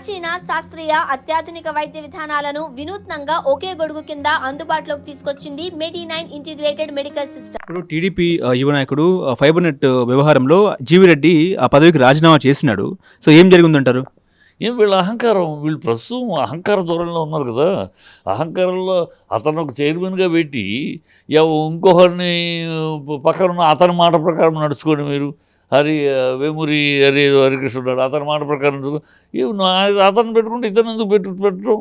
ప్రాచీన శాస్త్రీయ అత్యాధునిక వైద్య విధానాలను వినూత్నంగా ఒకే గొడుగు కింద అందుబాటులోకి తీసుకొచ్చింది medi nine integrated medical system. ఇప్పుడు టీడీపీ యువ నాయకుడు ఫైబర్ నెట్ వ్యవహారంలో జీవిరెడ్డి ఆ పదవికి రాజీనామా చేసినాడు. సో ఏం జరిగిందంటారు? ఏం వీళ్ళ అహంకారం? వీళ్ళు ప్రస్తుతం అహంకార ధోరణిలో ఉన్నారు కదా. అహంకారంలో అతను ఒక చైర్మన్గా పెట్టి ఇంకొకరిని పక్కన ఉన్న అతని మాట ప్రకారం నడుచుకోండి మీరు. హరి వేమూరి హరి హరికృష్ణుడు అతని మాట ప్రకారం ఇవి నువ్వు అతను పెట్టుకుంటే ఇతను ఎందుకు పెట్టు పెట్టడం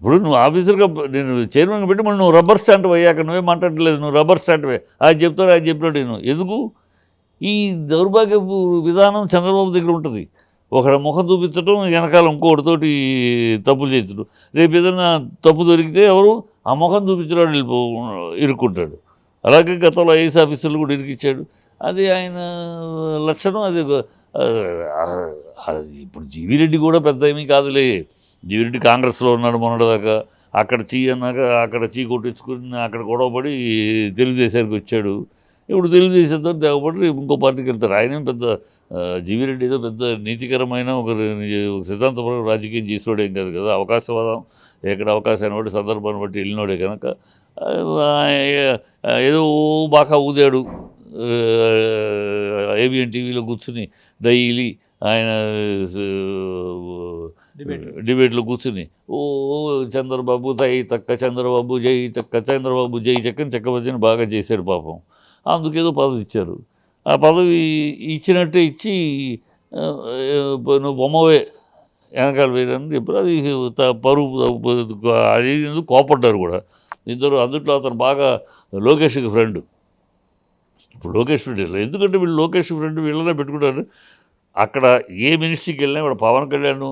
ఇప్పుడు నువ్వు ఆఫీసర్గా నేను చైర్మన్గా పెట్టి మళ్ళీ నువ్వు రబ్బర్ స్టాండ్ అయ్యాక నువ్వే మాట్లాడలేదు నువ్వు రబ్బర్ స్టాండ్ ఆయన చెప్తాడు ఆయన చెప్పినాడు నేను ఎందుకు? ఈ దౌర్భాగ్యపు విధానం చంద్రబాబు దగ్గర ఉంటుంది. ఒకడ ముఖం చూపించడం వెనకాల ఇంకోటితోటి తప్పులు చేయించడం రేపు ఏదైనా తప్పు దొరికితే ఎవరు? ఆ ముఖం చూపించడం వెళ్ళిపో ఇరుక్కుంటాడు. అలాగే గతంలో ఐఏఎస్ ఆఫీసర్లు కూడా ఇరికిచ్చాడు. అది ఆయన లక్షణం అది ఒక- ఇప్పుడు జీవిరెడ్డి కూడా పెద్ద ఏమీ కాదులే. జీవిరెడ్డి కాంగ్రెస్లో ఉన్నాడు మొన్నటిదాకా. అక్కడ చీ అన్నాక అక్కడ చీ కొట్టించుకుని అక్కడ గొడవపడి తెలుగుదేశానికి వచ్చాడు. ఇప్పుడు తెలుగుదేశంతో తెగపడి ఇంకో పార్టీకి వెళ్తారు ఆయన పెద్ద జీవిరెడ్డి ఏదో పెద్ద నీతికరమైన ఒక సిద్ధాంతపరం రాజకీయం చేసినోడేం కాదు కదా. అవకాశవాదం ఎక్కడ అవకాశాన్ని బట్టి సందర్భాన్ని బట్టి వెళ్ళినోడే కనుక ఏదో బాగా ఊదాడు. ఏబిఎన్ టీవీలో కూర్చుని డైలీ ఆయన డిబేట్లో కూర్చుని ఓ చంద్రబాబు తై తక్క చంద్రబాబు జై తక్క చంద్రబాబు జై చక్కని చక్కబద్దని బాగా చేశాడు పాపం. అందుకేదో పదవి ఇచ్చారు. ఆ పదవి ఇచ్చినట్టే ఇచ్చి నువ్వు బొమ్మవే వెనకాల వేరని చెప్పారు. అది పరువు అది ఎందుకు కోపడ్డారు కూడా. ఇద్దరు అందుట్లో అతను బాగా లోకేష్కి ఫ్రెండ్ ఇప్పుడు లోకేష్ ఫ్రెండ్ వీళ్ళు. ఎందుకంటే వీళ్ళు లోకేష్ ఫ్రెండ్ వీళ్ళనే పెట్టుకుంటారు. అక్కడ ఏ మినిస్ట్రీకి వెళ్ళినా ఇప్పుడు పవన్ కళ్యాణ్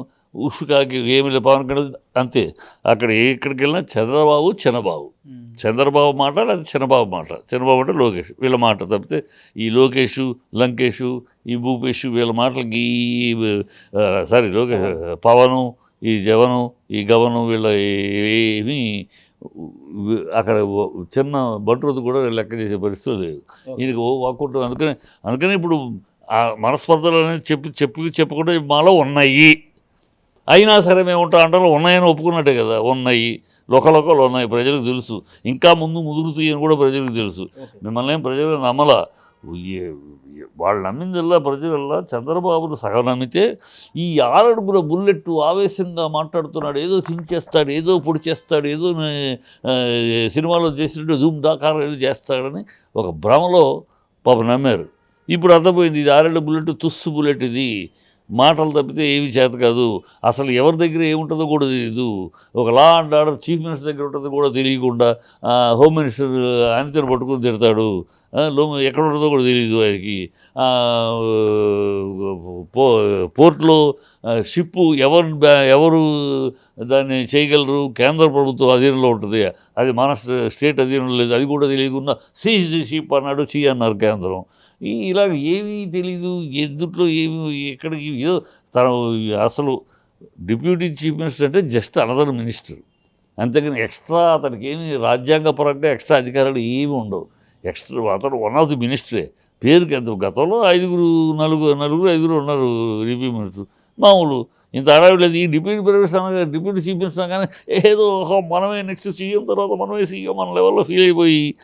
ఉషుకాకి ఏమి లేదు పవన్ కళ్యాణ్ అంతే. అక్కడ ఎక్కడికి వెళ్ళినా చంద్రబాబు చిన్నబాబు చంద్రబాబు మాట లేదా చిన్నబాబు మాట? చంద్రబాబు అంటే లోకేష్ వీళ్ళ మాట తప్పితే ఈ లోకేషు లంకేషు ఈ భూపేషు వీళ్ళ మాటలకి ఈ సారీ లోకేష్ పవను ఈ జవను ఈ గవను వీళ్ళ ఏమీ అక్కడ చిన్న బంట్రోతు కూడా లెక్క చేసే పరిస్థితి లేదు. ఈయనకి ఓ వాకుంటాం అందుకని అందుకని ఇప్పుడు ఆ మనస్పర్ధలు అనేది చెప్పి చెప్పి చెప్పకుండా మాలో ఉన్నాయి. అయినా సరే మేము ఉంటాం అంటారు ఉన్నాయని ఒప్పుకున్నట్టే కదా. ఉన్నాయి. లోకలోకలు ఉన్నాయి. ప్రజలకు తెలుసు. ఇంకా ముందు ముదురుతాయి అని కూడా ప్రజలకు తెలుసు. మిమ్మల్ని ఏం ప్రజలు నమ్మల. వాళ్ళు నమ్మిందల్లా ప్రజలల్లా చంద్రబాబును సగం నమ్మితే ఈ ఆరడుగుల బుల్లెట్ ఆవేశంగా మాట్లాడుతున్నాడు. ఏదో చించేస్తాడు ఏదో పొడి చేస్తాడు ఏదో సినిమాలో చేసినట్టు ధూమ్ దాకారం ఏదో చేస్తాడని ఒక భ్రమలో పాప నమ్మారు. ఇప్పుడు అర్థమైంది ఇది ఆరేళ్ళ బుల్లెట్ తుస్సు బుల్లెట్ ఇది. మాటలు తప్పితే ఏమీ చేత కాదు. అసలు ఎవరి దగ్గర ఏముంటుందో కూడా తెలియదు ఒక law and order chief minister దగ్గర ఉంటుందో కూడా తెలియకుండా హోమ్ మినిస్టర్ ఆయనతో పట్టుకుని తిడతాడు. ఎక్కడ ఉంటుందో కూడా తెలియదు వారికి. పో పోర్ట్లో షిప్పు ఎవరు బ్యా- ఎవరు దాన్ని చేయగలరు? కేంద్ర ప్రభుత్వం అధీనంలో ఉంటుంది. అది మన స్టేట్ అధీనంలో లేదు. అది కూడా తెలియకుండా సీజ్ షిప్ అన్నాడు చీ అన్నారు కేంద్రం. ఈ ఇలాగ ఏమీ తెలీదు. ఎందుట్లో ఏమి ఎక్కడికి ఏదో తన అసలు డిప్యూటీ చీఫ్ మినిస్టర్ అంటే జస్ట్ అనదర్ మినిస్టర్. అంతేకాని ఎక్స్ట్రా అతనికి ఏమి రాజ్యాంగపరంగా ఎక్స్ట్రా అధికారాలు ఏమి ఉండవు. ఎక్స్ట్రా అతడు వన్ ఆఫ్ ది మినిస్టరే. పేరుకి ఎంత గతంలో ఐదుగురు నలుగురు నలుగురు ఐదుగురు ఉన్నారు డిప్యూటీ మినిస్టర్. మామూలు ఇంత అడవి లేదు. ఈ డిప్యూటీ ప్రవేశాన డిప్యూటీ చీఫ్ మినిస్టర్ ఏదో మనమే నెక్స్ట్ సీఎం తర్వాత మనమే సీఎం మన లెవెల్లో ఫీల్ అయిపోయి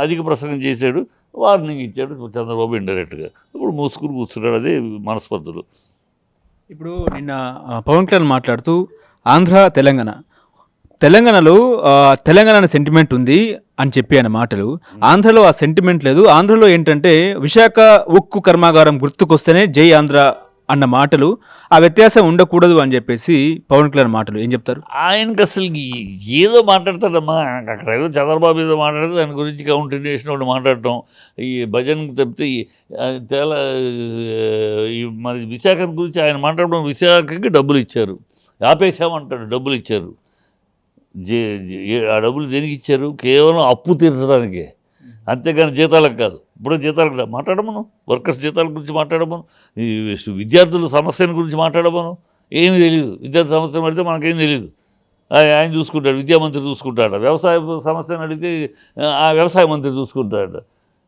అధిక ప్రసంగం చేశాడు. వార్నింగ్ ఇచ్చాడు చంద్రబాబు ఇండైరెక్ట్గా. ఇప్పుడు మూసుకుని కూర్చున్నాడు అదే మనస్పర్ధలు. ఇప్పుడు నిన్న పవన్ కళ్యాణ్ మాట్లాడుతూ ఆంధ్ర తెలంగాణ. తెలంగాణలో తెలంగాణ సెంటిమెంట్ ఉంది అని చెప్పి ఆయన మాటలు. ఆంధ్రలో ఆ సెంటిమెంట్ లేదు. ఆంధ్రలో ఏంటంటే విశాఖ ఉక్కు కర్మాగారం గుర్తుకొస్తేనే జై ఆంధ్ర అన్న మాటలు. ఆ వ్యత్యాసం ఉండకూడదు అని చెప్పేసి పవన్ కళ్యాణ్ మాటలు. ఏం చెప్తారు? ఆయనకి అసలు ఏదో మాట్లాడతాడమ్మా. అక్కడ ఏదో చంద్రబాబు ఏదో మాట్లాడితే దాని గురించి కౌంటిన్యూషన్ ఒకటి మాట్లాడటం. ఈ భజనకి తప్పితే తెల ఈ మరి విశాఖ గురించి ఆయన మాట్లాడడం విశాఖకి డబ్బులు ఇచ్చారు. ఆపేసామంటాడు డబ్బులు ఇచ్చారు. జే ఏ- ఆ డబ్బులు దేనికి ఇచ్చారు? కేవలం అప్పు తీర్చడానికే. అంతేగాని జీతాలకు కాదు. ఇప్పుడు జీతాలకు మాట్లాడమను. వర్కర్స్ జీతాల గురించి మాట్లాడమను. ఈ విద్యార్థుల సమస్యల గురించి మాట్లాడమను. ఏమి తెలియదు విద్యార్థి సమస్యను అడిగితే మనకేం తెలియదు ఆయన చూసుకుంటాడు విద్యామంత్రి చూసుకుంటాడు. వ్యవసాయ సమస్యను అడిగితే ఆ వ్యవసాయ మంత్రి చూసుకుంటాడు.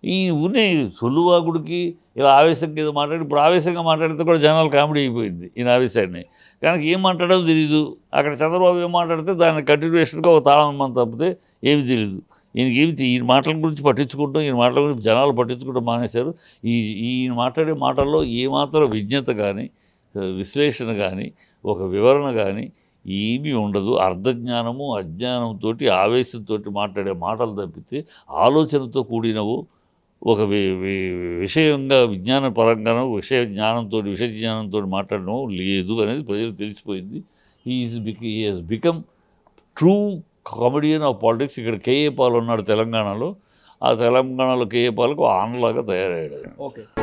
ఈ ఉన్నాయి సొల్లువాగుడికి ఇలా ఆవేశంగా ఏదో మాట్లాడి ఇప్పుడు ఆవేశంగా మాట్లాడితే కూడా జనాలు కామెడీ అయిపోయింది ఈయన ఆవేశాన్ని. కనుక ఏం మాట్లాడో తెలియదు అక్కడ చంద్రబాబు ఏం మాట్లాడితే దాని కంటిన్యూషన్గా ఒక తాళం మనం తప్పితే ఏమి తెలియదు ఈయనకి ఏమి ఈయన మాటల గురించి పట్టించుకుంటాం ఈయన మాటల గురించి జనాలు పట్టించుకుంటూ మానేశారు. ఈ ఈయన మాట్లాడే మాటల్లో ఏమాత్రం విజ్ఞత కానీ విశ్లేషణ కానీ ఒక వివరణ కానీ ఏమీ ఉండదు. అర్ధజ్ఞానము అజ్ఞానంతో ఆవేశంతో మాట్లాడే మాటలు తప్పితే ఆలోచనతో కూడినవు ఒక వి- విషయంగా విజ్ఞాన పరంగానో విషయ జ్ఞానంతో విషయ జ్ఞానంతో మాట్లాడడం లేదు అనేది ప్రజలు తెలిసిపోయింది. Is big he has become true comedian of politics ఇక్కడ కేఏ పాల్ ఉన్నాడు తెలంగాణలో. ఆ తెలంగాణలో కేఏ పాల్కు ఆన్లాగా తయారయ్యాడు. ఓకే.